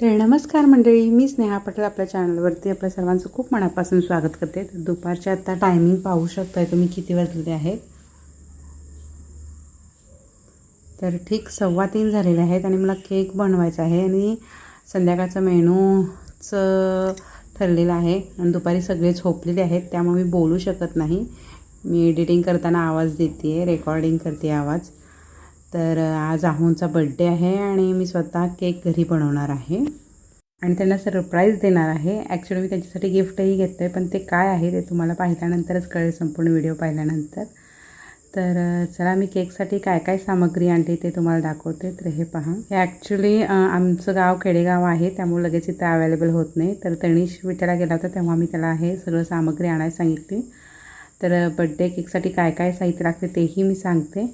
तर नमस्कार मंडळी मी स्नेहा पटेल आपल्या चॅनलवरती आपल्या सर्वांचं खूप मनापासून स्वागत करते. तर दुपारच्या आता टायमिंग पाहू शकताय तुम्ही किती वाजलेले आहेत? तर ठीक सव्वा तीन झालेले आहेत आणि मला केक बनवायचा आहे आणि संध्याकाळचं मेनूचं ठरलेलं आहे. आणि दुपारी सगळे झोपलेले आहेत त्यामुळे मी बोलू शकत नाही. मी एडिटिंग करताना आवाज देते आहे रेकॉर्डिंग करते आवाज. तर आज आहूंचा बड्डे आहे आणि मी स्वतः केक घरी बनवणार आहे. आणि त्यांना सरप्राईज देणार आहे. ॲक्च्युली मी त्यांच्यासाठी गिफ्टही घेतो आहे पण ते काय आहे ते तुम्हाला पाहिल्यानंतरच कळेल संपूर्ण व्हिडिओ पाहिल्यानंतर. तर चला मी केकसाठी काय काय सामग्री आणली ते तुम्हाला दाखवते. तर हे पहा. हे ॲक्च्युली आमचं गाव खेडेगाव आहे त्यामुळे लगेच इथं अवेलेबल होत नाही. तर तणीश विट्याला गेला होता तेव्हा मी त्याला हे सगळं सामग्री आणायला सांगितली. तर बड्डे केकसाठी काय काय साहित्य लागते तेही मी सांगते.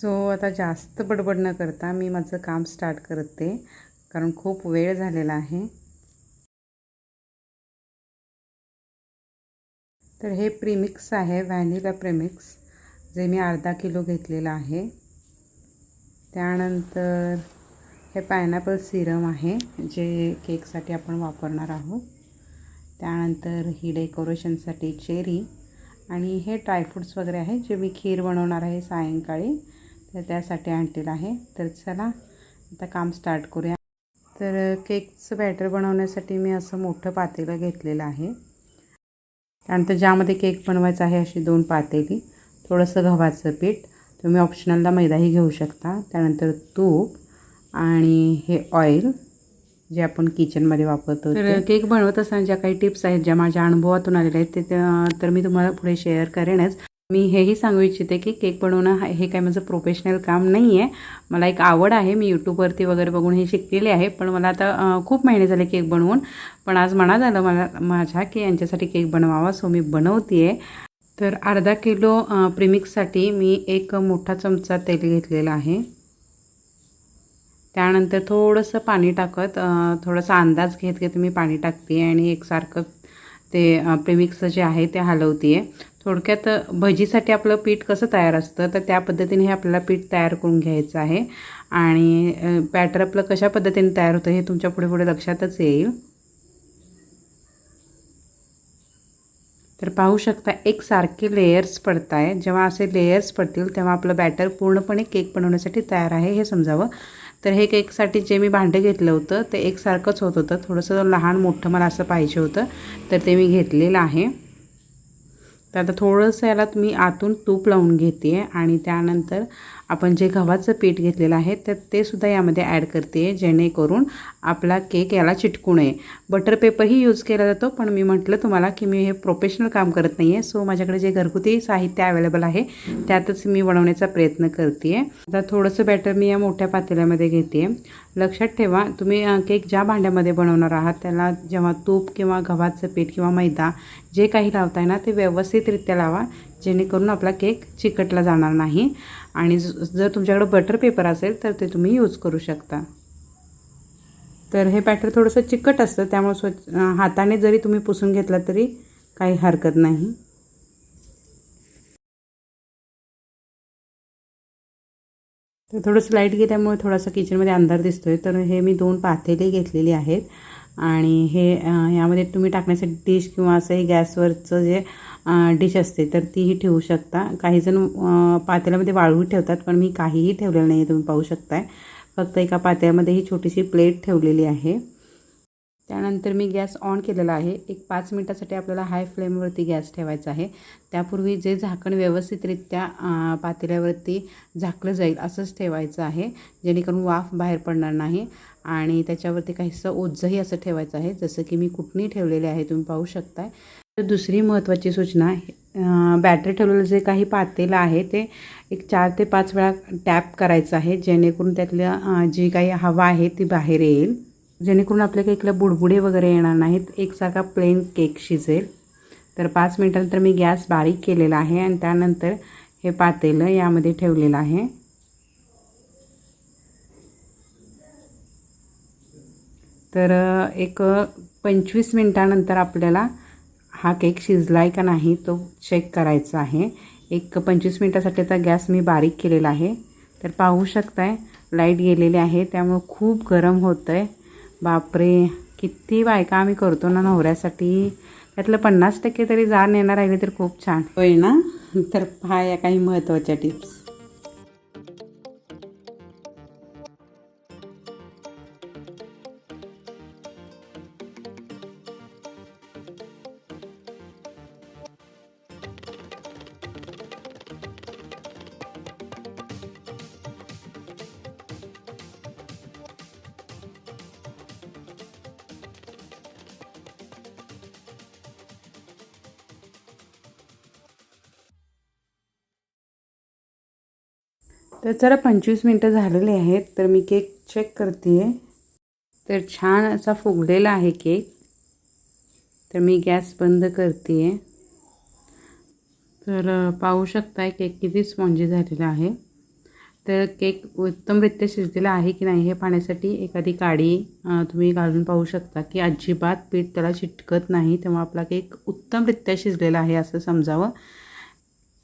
सो आता जास्त बडबड न करता मी माझं काम स्टार्ट करते. कारण खूप वेळ झालेला आहे. तर हे प्रीमिक्स आहे व्हॅनिला प्रिमिक्स जे मी अर्धा किलो घेतलेलं आहे. त्यानंतर हे पायनॅपल सिरम आहे जे केकसाठी आपण वापरणार आहोत. त्यानंतर ही डेकोरेशनसाठी चेरी आणि हे ड्रायफ्रूट्स वगैरे आहे जे मी खीर बनवणार आहे सायंकाळी. तर त्यासाठी आणलेलं आहे. तर चला आता काम स्टार्ट करूया. तर केकचं बॅटर बनवण्यासाठी मी असं मोठं पातेलं घेतलेलं आहे. त्यानंतर ज्यामध्ये केक बनवायचा आहे अशी दोन पातेली थोडंसं गव्हाचं पीठ. तुम्ही ऑप्शनलला मैदाही घेऊ शकता. त्यानंतर तूप आणि हे ऑइल जे आपण किचनमध्ये वापरतो तर केक बनवत असताना ज्या काही टिप्स आहेत ज्या माझ्या अनुभवातून आलेल्या आहेत ते तर मी तुम्हाला पुढे शेअर करेनच. मी हेही सांगू इच्छिते की केक बनवणं हे काय माझं प्रोफेशनल काम नाही आहे मला एक आवड आहे मी यूट्यूबवरती वगैरे बघून हे शिकलेले आहे पण मला आता खूप महिने झाले केक बनवून. पण आज मनात आलं मला माझ्या की यांच्यासाठी केक बनवावा सो मी बनवते आहे तर अर्धा किलो प्रिमिक्ससाठी मी एक मोठा चमचा तेल घेतलेला आहे. त्यानंतर थोडंसं पाणी टाकत थोडासा अंदाज घेत घेत मी पाणी टाकते आणि एकसारखं ते प्रेमिक्स जे आहे ते हलवते आहे थोडक्यात भजीसाठी आपलं पीठ कसं तयार असतं? तर त्या पद्धतीने हे आपल्याला पीठ तयार करून घ्यायचं आहे. आणि बॅटर आपलं कशा पद्धतीने तयार होतं हे तुमच्यापुढे पुढे लक्षातच येईल. तर पाहू शकता एक सारखे लेयर्स पडत आहे जेव्हा असे लेयर्स पडतील तेव्हा आपलं बॅटर पूर्णपणे केक बनवण्यासाठी तयार आहे हे समजावं. तर हे केकसाठी जे मी भांडं घेतलं होतं ते एकसारखंच होत होतं. थोडंसं लहान मोठं मला असं पाहिजे होतं तर ते मी घेतलेलं आहे. तर आता थोडंसं याला तुम्ही आतून तूप लावून घेते आणि त्यानंतर आपण जे गव्हाचं पीठ घेतलेलं आहे तर ते सुद्धा यामध्ये ॲड करते जेणेकरून आपला केक याला चिटकू नये. बटर पेपरही यूज केला जातो पण मी म्हटलं तुम्हाला की मी हे प्रोफेशनल काम करत नाही आहे सो माझ्याकडे जे घरगुती साहित्य अवेलेबल आहे त्यातच मी बनवण्याचा प्रयत्न करते आहे आता थोडंसं बॅटर मी या मोठ्या पातेल्यामध्ये घेते लक्षात ठेवा तुम्ही केक ज्या भांड्यामध्ये बनवणार आहात त्याला जेव्हा तूप किंवा गव्हाचं पीठ किंवा मैदा जे काही लावताय ना ते व्यवस्थितरित्या लावा जेणेकरून आपला केक चिकटला जाणार नाही. आणि जर तुमच्याकडे बटर पेपर असेल तर ते तुम्ही यूज करू शकता. तर हे बॅटर थोडंसं चिकट असतं त्यामुळे स्वच्छ हाताने जरी तुम्ही पुसून घेतला तरी काही हरकत नाही. तर थोडंसं लाइट गेल्यामुळे थोडासा किचनमध्ये अंधार दिसतोय. तर हे मी दोन पातेले घेतलेली आहेत. आणि हे यामध्ये तुम्ही टाकण्यासाठी डिश किंवा असं हे गॅसवरचं जे डिश असते तर तीही ठेवू शकता. काहीजण पातेल्यामध्ये वाळू ठेवतात पण मी काहीही ठेवलेलं नाही आहे तुम्ही पाहू शकताय. फक्त एका पात्यामध्ये ही छोटीशी प्लेट ठेवलेली आहे. त्यानंतर मी गॅस ऑन केलेला आहे. एक पाच मिनटासाठी आपल्याला हाय फ्लेमवरती गॅस ठेवायचा आहे. त्यापूर्वी जे झाकण व्यवस्थितरित्या पातेल्यावरती झाकलं जाईल असंच ठेवायचं आहे जेणेकरून वाफ बाहेर पडणार नाही. आणि त्याच्यावरती काहीसं ओझंही असं ठेवायचं आहे जसं की मी कुठणी ठेवलेले आहे तुम्ही पाहू शकताय. तर दुसरी महत्त्वाची सूचना बॅटरी ठेवलेलं जे काही पातेलं आहे ते एक चार ते पाच वेळा टॅप करायचं आहे जेणेकरून त्यातल्या जी काही हवा आहे ती बाहेर येईल. जेणेकरून आपल्या केकला बुडबुडे वगैरे येणार नाहीत एकसारखा प्लेन केक शिजेल. तर पाच मिनटानंतर मी गॅस बारीक केलेला आहे आणि त्यानंतर हे पातेलं यामध्ये ठेवलेलं आहे. तर एक पंचवीस मिनटानंतर आपल्याला हा केक शिजला आहे का नाही तो चेक करायचा आहे. एक पंचवीस मिनटासाठी आता गॅस मी बारीक केलेला आहे. तर पाहू शकताय लाइट गेलेली आहे त्यामुळं खूप गरम होतं आहे बापरे किती बायका आम्ही करतो ना नवऱ्यासाठी. त्यातलं पन्नास टक्के तरी जाण येणार राहिले तर खूप छान. होय ना? तर पहा या काही महत्त्वाच्या टिप्स. तर जरा पंचवीस मिनटं झालेली आहेत तर मी केक चेक करते आहे तर छान असा फुगलेला आहे केक. तर मी गॅस बंद करते आहे तर पाहू शकताय केक किती स्पॉन्जी झालेला आहे. तर केक उत्तमरित्या शिजलेला आहे की नाही हे पाहण्यासाठी एखादी काडी तुम्ही घालून पाहू शकता की अजिबात पीठ त्याला चिटकत नाही तेव्हा आपला केक उत्तमरित्या शिजलेला आहे असं समजावं.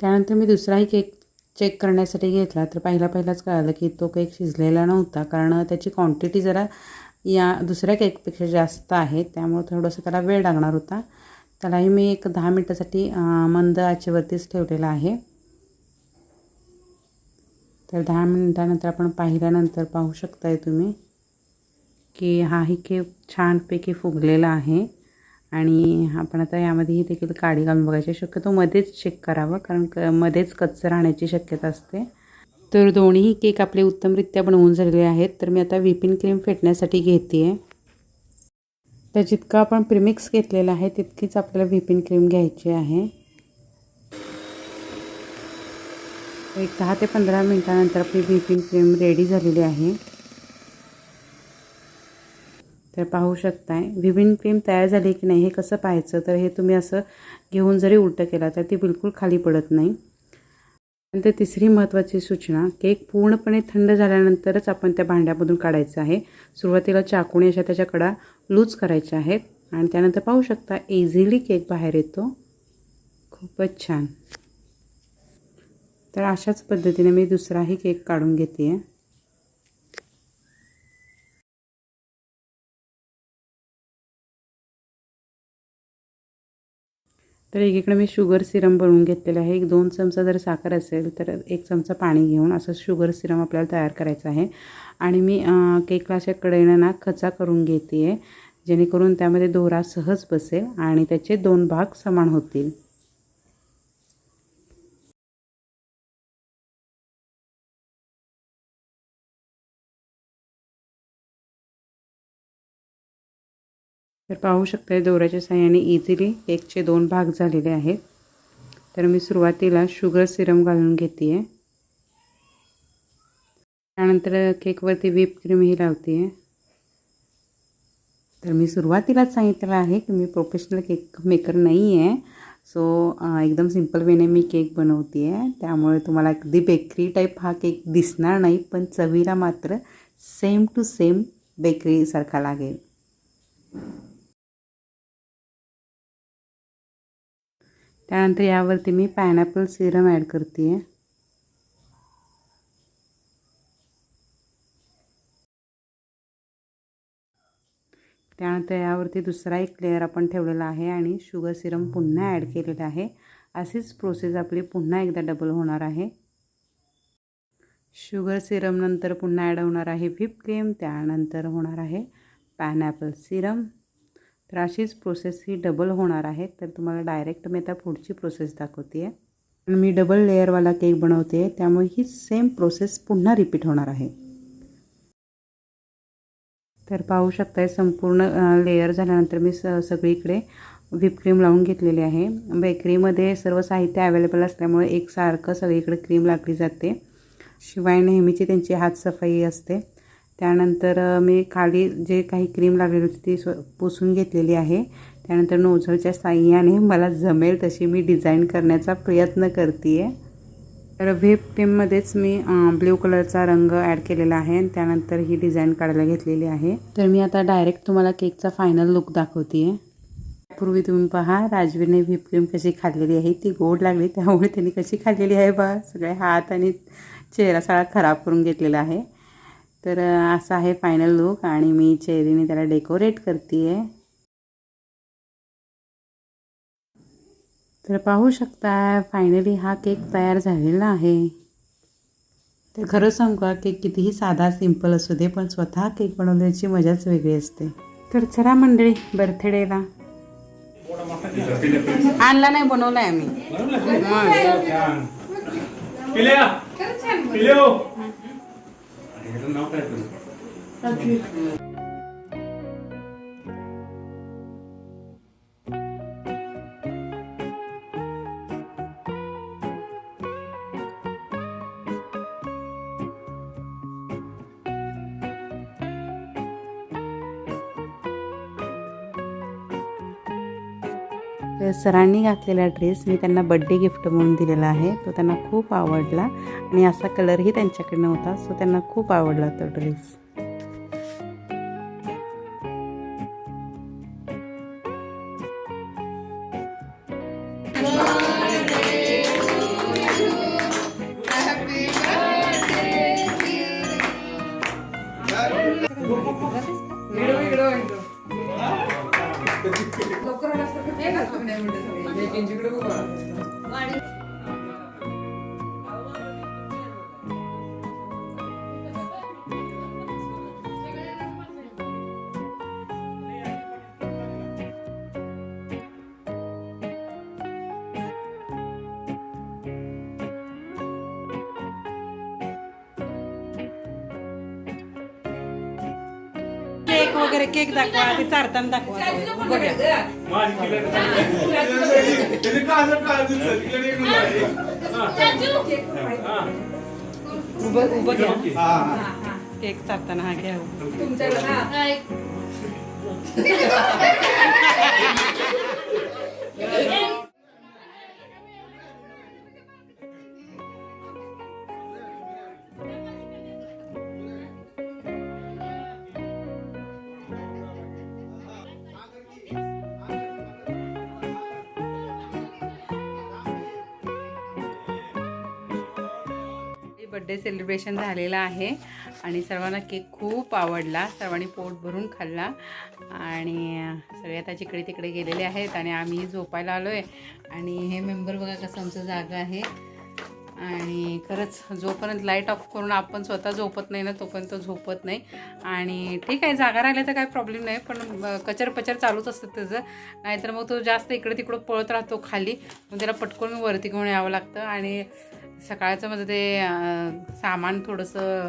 त्यानंतर मी दुसराही केक चेक करण्यासाठी घेतला तर पहिला पहिलाच कळालं की तो केक शिजलेला नव्हता. कारण त्याची क्वांटिटी जरा या दुसऱ्या केकपेक्षा जास्त आहे. त्यामुळं थोडंसं त्याला वेळ लागणार होता. त्यालाही मी एक दहा मिनटासाठी मंद आचेवरतीच ठेवलेला आहे. तर दहा मिनटानंतर आपण पाहिल्यानंतर पाहू शकताय तुम्ही की हाही केक छानपैकी फुगलेला आहे. आणि आपण आता यामध्येही देखील काडी घालून बघायची शक्यतो मध्येच चेक करावं कारण क मध्येच कच्चं राहण्याची शक्यता असते. तर दोन्हीही केक आपले उत्तमरित्या बनवून झालेले आहेत. तर मी आता व्हिपिंग क्रीम फेटण्यासाठी घेते आहे तर जितकं आपण प्रिमिक्स घेतलेलं आहे तितकीच आपल्याला व्हिपिंग क्रीम घ्यायची आहे. एक दहा ते पंधरा मिनटानंतर आपली व्हिपिंग क्रीम रेडी झालेली आहे. तर पाहू शकताय. व्हिपिंग क्रीम तयार झाली की नाही हे कसं पाहायचं? तर हे तुम्ही असं घेऊन जरी उलटं केला तर ती बिलकुल खाली पडत नाही. नंतर तिसरी महत्त्वाची सूचना केक पूर्णपणे थंड झाल्यानंतरच आपण त्या भांड्यामधून काढायचं आहे. सुरुवातीला चाकूने अशा त्याच्या कडा लूज करायच्या आहेत आणि त्यानंतर पाहू शकता इझिली केक बाहेर येतो. खूपच छान. तर अशाच पद्धतीने मी दुसराही केक काढून घेते आहे तर एकीकडे मी शुगर सिरम बनवून घेतलेलं आहे. एक दोन चमचा जर साखर असेल तर एक चमचा पाणी घेऊन असं शुगर सिरम आपल्याला तयार करायचं आहे. आणि मी केकला अशा कडेनं ना खचा करून घेते आहे जेणेकरून त्यामध्ये दोरा सहज बसेल आणि त्याचे दोन भाग समान होतील. तर पाहू शकता दोऱ्याच्या साह्याने इझिली केकचे दोन भाग झालेले आहेत. तर मी सुरुवातीला शुगर सिरम घालून घेते आहे त्यानंतर केकवरती व्हिप क्रीमही लावते आहे तर मी सुरुवातीलाच सांगितलेलं आहे की मी प्रोफेशनल केक मेकर नाही आहे सो एकदम सिंपल वेने मी केक बनवते आहे त्यामुळे तुम्हाला अगदी बेकरी टाईप हा केक दिसणार नाही पण चवीला मात्र सेम टू सेम बेकरीसारखा लागेल. त्यानंतर यावरती मी पायनॅपल सिरम ॲड करते आहे त्यानंतर यावरती दुसरा एक लेअर आपण ठेवलेला आहे आणि शुगर सिरम पुन्हा ॲड केलेलं आहे. अशीच प्रोसेस आपली पुन्हा एकदा डबल होणार आहे. शुगर सिरमनंतर पुन्हा ॲड होणार आहे. व्हिप क्रीम त्यानंतर होणार आहे. पायनॅपल सिरम तर अशीच प्रोसेस ही डबल होणार आहे. तर तुम्हाला डायरेक्ट मी आता पुढची प्रोसेस दाखवते आहे मी डबल लेअरवाला केक बनवते आहे त्यामुळे ही सेम प्रोसेस पुन्हा रिपीट होणार आहे. तर पाहू शकताय संपूर्ण लेअर झाल्यानंतर मी स सगळीकडे व्हिप क्रीम लावून घेतलेली आहे. बेकरीमध्ये सर्व साहित्य अवेलेबल असल्यामुळे एकसारखं सगळीकडे क्रीम लागली जाते. शिवाय नेहमीची त्यांची हातसफाई असते. त्यानंतर मी खाली जे काही क्रीम लागलेली होती ती स्व पुसून घेतलेली आहे. त्यानंतर नोझलच्या साह्याने मला जमेल तशी मी डिझाईन करण्याचा प्रयत्न करते आहे तर व्हेप क्रीममध्येच मी ब्ल्यू कलरचा रंग ॲड केलेला आहे आणि त्यानंतर ही डिझाईन काढायला घेतलेली आहे. तर मी आता डायरेक्ट तुम्हाला केकचा फायनल लुक दाखवते आहे पूर्वी तुम्ही पहा राजवीरने व्हीप क्रीम कशी खाल्लेली आहे ती गोड लागली त्यामुळे त्यांनी कशी खाल्लेली आहे बा? सगळे हात आणि चेहरा सगळा खराब करून घेतलेला आहे. तर असा आहे फायनल लुक आणि मी चेरीने त्याला डेकोरेट करते आहे तर पाहू शकता फायनली हा केक तयार झालेला आहे. तर खरं सांगू का केक कितीही साधा सिंपल असू दे पण स्वतः केक बनवण्याची मजाच वेगळी असते. तर चला मंडळी बर्थडेला आणला नाही बनवलाय आम्ही. Thank you. तर सरांनी घातलेला ड्रेस मी त्यांना बड्डे गिफ्ट म्हणून दिलेला आहे. तो त्यांना खूप आवडला आणि असा कलरही त्यांच्याकडनं होता. सो त्यांना खूप आवडला तो ड्रेस वगैरे केक दाखवा ते चारताना दाखवा बघा. हा. हा. उभं घ्या हा. केक चारताना हा घ्या बड्डे सेलिब्रेशन झालेलं आहे. आणि सर्वांना केक खूप आवडला. सर्वांनी पोट भरून खाल्ला. आणि सगळे आता जिकडे तिकडे गेलेले आहेत आणि आम्ही झोपायला आलो आहे आणि हे मेंबर बघा कसं आमचं जागा आहे. आणि खरंच जोपर्यंत लाइट ऑफ करून आपण स्वतः झोपत नाही ना तोपर्यंत तो झोपत नाही. आणि ठीक आहे जागा राहिल्या तर काही प्रॉब्लेम नाही. पण कचर पचर चालूच असतं त्याचं. नाहीतर मग तो जास्त इकडे तिकडं पळत राहतो खाली. मग त्याला पटकन वरती घेऊन यावं लागतं. आणि सकाळचं माझं ते सामान थोडंसं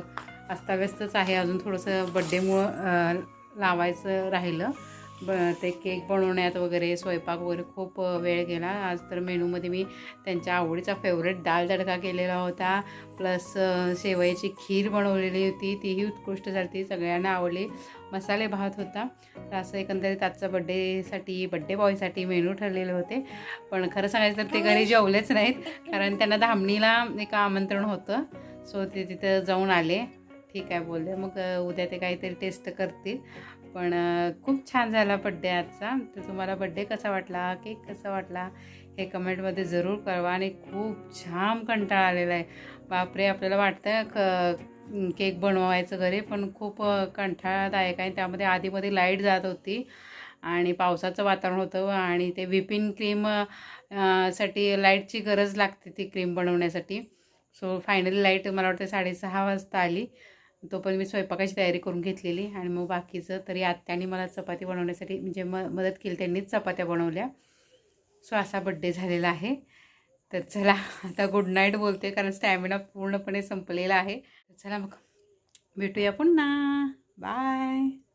अस्ताव्यस्तच आहे. अजून थोडंसं बड्डेमुळं लावायचं राहिलं. ब ते केक बनवण्यात वगैरे स्वयंपाक वगैरे खूप वेळ गेला. आज तर मेनूमध्ये मी त्यांच्या आवडीचा फेवरेट दाल तडका केलेला होता. प्लस शेवयाची खीर बनवलेली होती. तीही उत्कृष्ट झाली सगळ्यांना आवडली. मसाले भात होता. तर असं एकंदरीत आजचा बड्डेसाठी बड्डे बॉयसाठी मेनू ठरलेले होते. पण खरं सांगायचं तर ते घरी जेवलेच नाहीत. कारण त्यांना धामणीला एक आमंत्रण होतं. सो ते तिथं जाऊन आले. ठीक आहे बोलले. मग उद्या ते काहीतरी टेस्ट करतील. पण खूप छान झाला बड्डे आजचा. तर तुम्हाला बड्डे कसा वाटला? केक कसा वाटला? हे कमेंटमध्ये जरूर कळवा. आणि खूप छान कंटाळा आलेला आहे. बापरे आपल्याला वाटतं क केक बनवायचं घरी पण खूप अ, कंटाळादायक आहे. त्यामध्ये आधीमध्ये लाइट जात होती आणि पावसाचं वातावरण होतं आणि ते व्हिपिंग क्रीमसाठी लाईटची गरज लागते ती क्रीम बनवण्यासाठी. सो फायनली लाइट मला वाटतं साडेसहा वाजता आली. तो पण मी स्वयंपाकाची तयारी करून घेतलेली आणि मग बाकीचं तरी आत्याने मला चपाती बनवण्यासाठी म्हणजे म मदत केली. त्यांनीच चपात्या बनवल्या. सो असा बड्डे झालेला आहे. तर चला आता गुड नाईट बोलते कारण स्टॅमिना पूर्णपणे संपलेला आहे. चला मग भेटूया पुन्हा. बाय